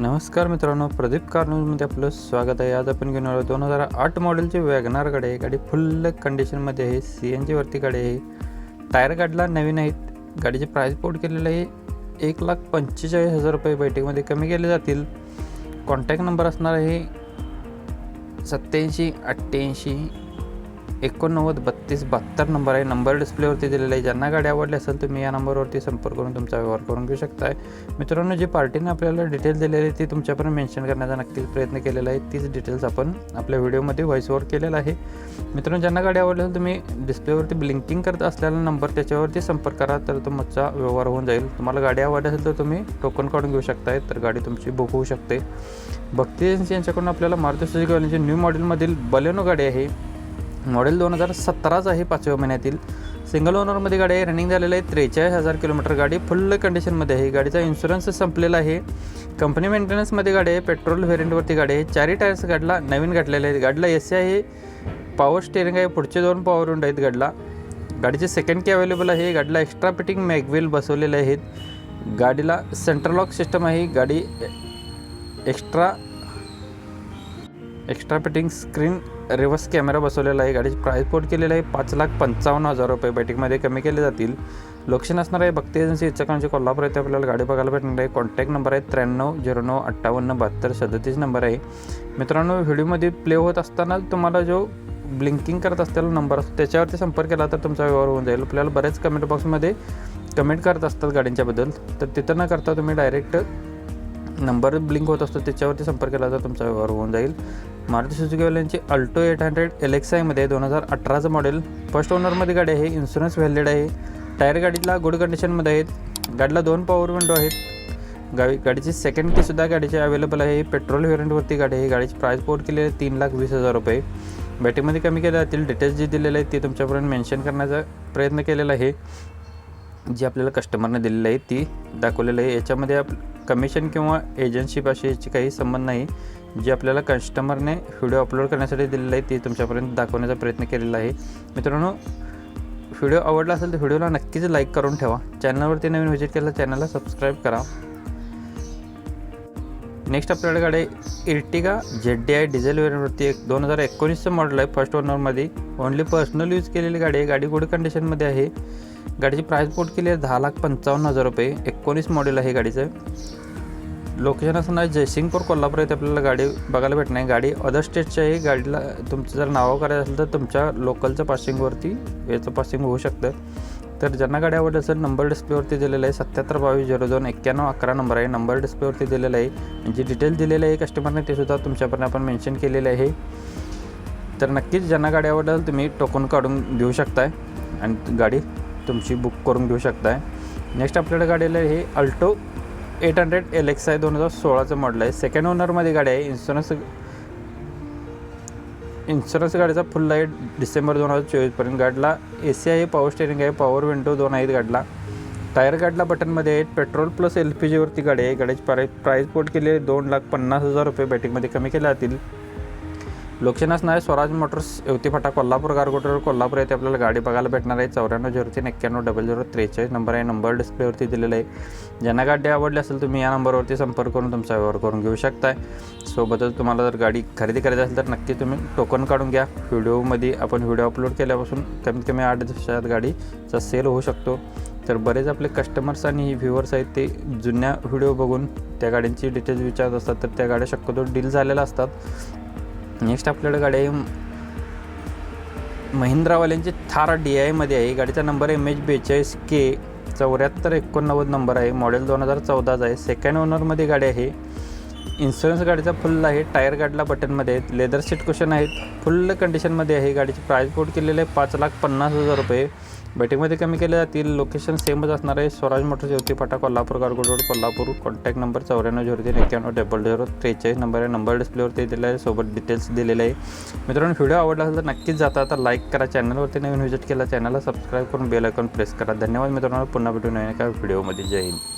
नमस्कार मित्रांनो प्रदीप कार न्यूजमध्ये आपलं स्वागत आहे. आज आपण घेऊन आलो दोन हजार आठ मॉडेलची वॅगनार गाडी. आहे गाडी फुल कंडिशनमध्ये आहे सी एन जीवरती गाडी आहे. टायर गाडीला नवीन आहेत. गाडीचे प्राईस पोर्ट केलेलं आहे एक लाख पंचेचाळीस हजार रुपये. बैठकीमध्ये कमी केले जातील. कॉन्टॅक्ट नंबर असणार आहे सत्याऐंशी अठ्ठ्याऐंशी एकोणनव्वद बत्तीस बहात्तर नंबर आहे. नंबर डिस्प्लेवरती दिलेला आहे. ज्यांना गाडी आवडली असेल तुम्ही या नंबरवरती संपर्क करून तुमचा व्यवहार करून घेऊ शकताय. मित्रांनो जी पार्टीने आपल्याला डिटेल दिलेली आहे ती तुमच्यापर्यंत मेन्शन करण्याचा नक्कीच प्रयत्न केलेला आहे. तीच डिटेल्स आपण आपल्या व्हिडिओमध्ये व्हॉइसवर केलेला आहे. मित्रांनो ज्यांना गाडी आवडली असेल तुम्ही डिस्प्लेवरती ब्लिंकिंग करत असलेला नंबर त्याच्यावरती संपर्क करा तर तुमचा व्यवहार होऊन जाईल. तुम्हाला गाडी आवडली असेल तर तुम्ही टोकन काढून घेऊ शकताय तर गाडी तुमची बुक होऊ शकते. भक्ती एजन्सी यांच्याकडून आपल्याला मारुती सुझुकी न्यू मॉडेलमधील बलेनो गाडी आहे. मॉडेल दोन हजार सतराच आहे पाचव्या महिन्यातील. सिंगल ओनरमध्ये गाडी आहे रनिंग झालेलं आहे त्रेचाळीस हजार किलोमीटर गाडी फुल कंडिशनमध्ये आहे. गाडीचा इन्शुरन्स संपलेला आहे. कंपनी मेंटेनन्समध्ये गाडी आहे पेट्रोल व्हेरियंटवरती गाडी आहे. चारही टायर्स गाडीला नवीन गाठलेले आहेत. गाडीला एस आहे पॉवर स्टेअरिंग आहे पुढचे दोन पॉवर विंडो आहेत गाडीला. गाडीचे सेकंड की अवेलेबल आहे. गाडीला एक्स्ट्रा फिटिंग मॅगवेल बसवलेले आहेत. गाडीला सेंट्रल लॉक सिस्टम आहे. गाडी extra extra fitting screen reverse camera बसवलेला आहे. गाडीची प्राईस पोर्ट केलेलं आहे. पाच लाख पंचावन्न हजार रुपये. बैठकमध्ये कमी केले जातील. लोकेशन असणार आहे. भक्ती एजन्सी इचकांची कोल्हापूर येथे आपल्याला गाडी बघायला भेटणार आहे. कॉन्टॅक्ट नंबर आहे त्र्याण्णव झिरो नऊ अठ्ठावन्न बहात्तर सदतीस नंबर आहे. मित्रांनो व्हिडिओमध्ये प्ले होत असताना तुम्हाला जो ब्लिंकिंग करत असलेला नंबर असतो त्याच्यावरती संपर्क केला तर तुमचा व्यवहार होऊन जाईल. आपल्याला बरेच कमेंट बॉक्समध्ये कमेंट करत असतात गाड्यांच्याबद्दल तर तिथं न करता तुम्ही डायरेक्ट नंबर ब्लिंक होत असतो त्याच्यावरती संपर्क केला तर तुमचा व्यवहार होऊन जाईल. Maruti सुजुकीवाल्यांची Alto eight hundred L X आयमध्ये दोन हजार अठराचं मॉडेल फर्स्ट ओनरमध्ये गाडी आहे इन्शुरन्स व्हॅलिड आहे. टायर गाडीला गुड कंडिशनमध्ये आहेत. गाडीला दोन पॉवर विंडो आहेत. गाडी गाडीची सेकंड कीसुद्धा गाडीची अवेलेबल आहे. पेट्रोल व्हेरियंटवरती गाडी आहे. गाडीची प्राईस पोर्ट केली आहे तीन लाख वीस हजार रुपये. बॅटरीमध्ये कमी केल्या जातील डिटेल्स जे दिलेले आहेत ते तुमच्यापर्यंत मेन्शन करण्याचा प्रयत्न केलेला आहे. जी आपल्याला कस्टमरने दिलेली आहे ती दाखवलेलं आहे. याच्यामध्ये आप कमिशन किंवा एजन्सीपाशी याची काही संबंध नाही. जे आपल्याला कस्टमरने व्हिडिओ अपलोड करण्यासाठी दिलेलं आहे ते तुमच्यापर्यंत दाखवण्याचा प्रयत्न केलेला आहे. मित्रांनो व्हिडिओ आवडला असेल तर व्हिडिओला नक्कीच लाईक करून ठेवा. चॅनलवरती नवीन व्हिजिट केलं चॅनलला सबस्क्राईब करा. नेक्स्ट आपल्याकडे गाडी आहे Ertiga Z D I diesel वेरियंटवरती एक दोन हजार एकोणीसचं मॉडेल आहे. फर्स्ट ओनरमध्ये ओनली पर्सनल यूज केलेली गाडी आहे. गाडी गुड कंडिशनमध्ये आहे. गाडीची प्राईस पोर्ट केली आहे दहा लाख पंचावन्न हजार रुपये. एकोणीस मॉडेल आहे गाडीचं. लोकेशन असणार जयसिंगपूर कोल्हापूर येथे आपल्याला गाडी बघायला भेटणार आहे. गाडी अदर स्टेटच्याही आहे गाडीला तुमचं जर नावं करायचं असेल तर तुमच्या लोकलचं पासिंगवरती याचं पासिंग होऊ शकतं. तर ज्यांना गाडी आवडली असेल नंबर डिस्प्लेवरती दिलेला आहे सत्याहत्तर बावीस झिरो दोन एक्क्याण्णव अकरा नंबर आहे. नंबर डिस्प्लेवरती दिलेला आहे. जी डिटेल दिलेली आहे कस्टमरने ते सुद्धा तुमच्यापर्यंत आपण मेन्शन केलेले आहे. तर नक्कीच ज्यांना गाडी आवडली असेल तुम्ही टोकन काढून देऊ शकताय. आणि गाडी तुमची बुक करून घेऊ शकताय. नेक्स्ट आपल्याकडे गाडीला हे Alto eight hundred L X आहे दोन हजार सोळाचं मॉडल आहे. सेकंड ओनरमध्ये गाडी आहे. इन्शुरन्स इन्शुरन्स गाडीचा फुल आहे डिसेंबर दोन हजार चोवीसपर्यंत. गाडीला ए सी आहे पॉवर स्टेरिंग आहे पॉवर विंडो दोन आहेत गाडीला. टायर गाडीला बटनमध्ये आहेत पेट्रोल प्लस एल पी जीवरती गाडी आहे. गाडीची प्राईस प्राईस पोर्ट केली आहे. दोन लाख पन्नास हजार रुपये बॅटिंगमध्ये कमी केले जातील. लोकेशन असणार आहे स्वराज मोटर्स येवती फाटा कोल्हापूर गारगोटर कोल्हापूर येथे आपल्याला गाडी बघायला भेटणार आहे. चौऱ्याण्णव झिरो तीन एक्क्याण्णव डबल झिरो त्रेचाळीस नंबर आहे. नंबर डिस्प्लेवरती दिलेला आहे. ज्यांना गाडी आवडली असेल तुम्ही या नंबरवरती संपर्क करून तुमचा व्यवहार करून घेऊ शकताय. सोबतच तुम्हाला जर गाडी खरेदी करायची असेल तर नक्की तुम्ही टोकन काढून घ्या. व्हिडिओमध्ये आपण व्हिडिओ अपलोड केल्यापासून कमीत कमी आठ दिवसात गाडीचा सेल होऊ शकतो. तर बरेच आपले कस्टमर्स आणि व्ह्युअर्स आहेत ते जुन्या व्हिडिओ बघून त्या गाड्यांची डिटेल्स विचारत असतात. तर त्या गाड्या शक्यतो डील झालेल्या असतात. नेक्स्ट आपल्याकडे गाडी आहे. महिंद्रावाल्यांची थार डी आयमध्ये आहे. गाडीचा नंबर एम एच बेचाळीस के चौऱ्याहत्तर एकोणनव्वद नंबर आहे. मॉडेल दोन हजार चौदाचा आहे. सेकंड ओनरमध्ये गाडी आहे. इन्शुरन्स गाडीचा फुल आहे. टायर गाडीला बटनमध्ये आहेत. लेदर सीट कुशन आहेत. फुल कंडिशनमध्ये आहे. गाडीची प्राईस पोर्ट केलेली आहे. पाच लाख पन्नास हजार रुपये. बैठकीमध्ये कमी केले जातील. लोकेशन सेमच असणार आहे. स्वराज मोटर्स ज्योती फाटा Kolhapur गारगोड road Kolhapur. Contact number चौऱ्याण्णव झिरो तीन एक्क्याण्णव डबल झिरो त्रेचाळीस नंबर आहे. नंबर डिस्प्लेवरती दिलेला आहे. सोबत डिटेल्स दिलेले आहे. मित्रांनो व्हिडिओ आवडला असेल तर नक्कीच जाता आता. लाईक करा चॅनलवरती नवीन व्हिजिट केला चॅनलला सबस्क्राईब करून बेल आयकॉन प्रेस करा. धन्यवाद मित्रांनो. पुन्हा भेटून एका व्हिडिओमध्ये जय हिंद.